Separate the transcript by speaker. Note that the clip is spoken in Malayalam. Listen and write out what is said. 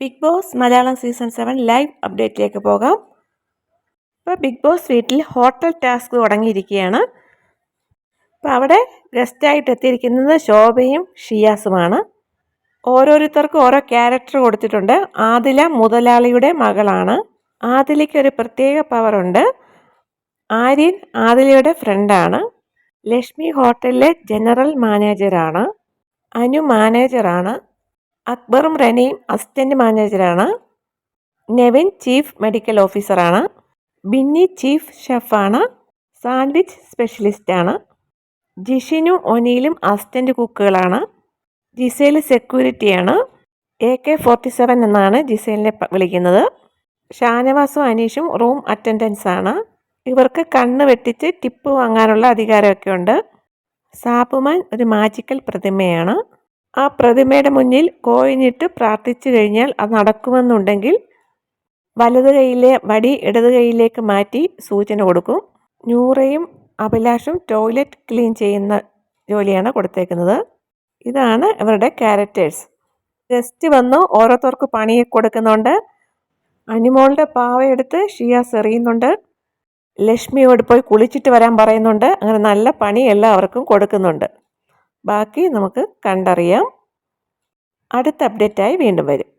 Speaker 1: Big boss Malayalam season seven live അപ്ഡേറ്റിലേക്ക് പോകാം. ഇപ്പോൾ ബിഗ് ബോസ് വീട്ടിൽ ഹോട്ടൽ ടാസ്ക് തുടങ്ങിയിരിക്കുകയാണ്. അപ്പോൾ അവിടെ ഗസ്റ്റായിട്ട് എത്തിയിരിക്കുന്നത് ശോഭയും ഷിയാസുമാണ്. ഓരോരുത്തർക്കും ഓരോ ക്യാരക്ടർ കൊടുത്തിട്ടുണ്ട്. ആദില മുതലാളിയുടെ മകളാണ്. ആദിലയ്ക്ക് ഒരു പ്രത്യേക പവറുണ്ട് ആര്യൻ ആദിലയുടെ ഫ്രണ്ടാണ് ലക്ഷ്മി ഹോട്ടലിലെ ജനറൽ മാനേജറാണ് അനു മാനേജറാണ് അക്ബറും റനയും അസിസ്റ്റന്റ് മാനേജറാണ് നെവിൻ ചീഫ് മെഡിക്കൽ ഓഫീസറാണ്. ബിന്നി ചീഫ് ഷെഫാണ്. സാൻഡ്വിച്ച് സ്പെഷ്യലിസ്റ്റാണ്. ജിഷിനു ഒനിയിലും അസിസ്റ്റന്റ് കുക്കുകളാണ്. ജിസേൽ സെക്യൂരിറ്റിയാണ്. എ കെ ഫോർട്ടി സെവൻ എന്നാണ് ജിസേലിനെ വിളിക്കുന്നത്. ഷാനവാസും അനീഷും റൂം അറ്റൻഡൻസ് ആണ് ഇവർക്ക് കണ്ണ് വെട്ടിച്ച് ടിപ്പ് വാങ്ങാനുള്ള അധികാരമൊക്കെ ഉണ്ട്. സാപ്പുമാൻ ഒരു മാജിക്കൽ പ്രതിമയാണ്. ആ പ്രതിമയുടെ മുന്നിൽ കോയിഞ്ഞിട്ട് പ്രാർത്ഥിച്ചു കഴിഞ്ഞാൽ അത് നടക്കുമെന്നുണ്ടെങ്കിൽ വലത് കൈയിലെ വടി ഇടത് കൈയിലേക്ക് മാറ്റി സൂചന കൊടുക്കും. നൂറയും അഭിലാഷും ടോയ്ലറ്റ് ക്ലീൻ ചെയ്യുന്ന ജോലിയാണ് കൊടുത്തേക്കുന്നത്. ഇതാണ് ഇവരുടെ ക്യാരക്ടേഴ്സ് ഗസ്റ്റ് വന്ന് ഓരോരുത്തർക്ക് പണി കൊടുക്കുന്നുണ്ട്. അനിമോളുടെ പാവയെടുത്ത് ഷിയാസ് എറിയുന്നുണ്ട് ലക്ഷ്മിയോട് പോയി കുളിച്ചിട്ട് വരാൻ പറയുന്നുണ്ട്. അങ്ങനെ നല്ല പണി എല്ലാവർക്കും കൊടുക്കുന്നുണ്ട്. ബാക്കി നമുക്ക് കണ്ടറിയാം. അടുത്ത അപ്ഡേറ്റായി വീണ്ടും വരും.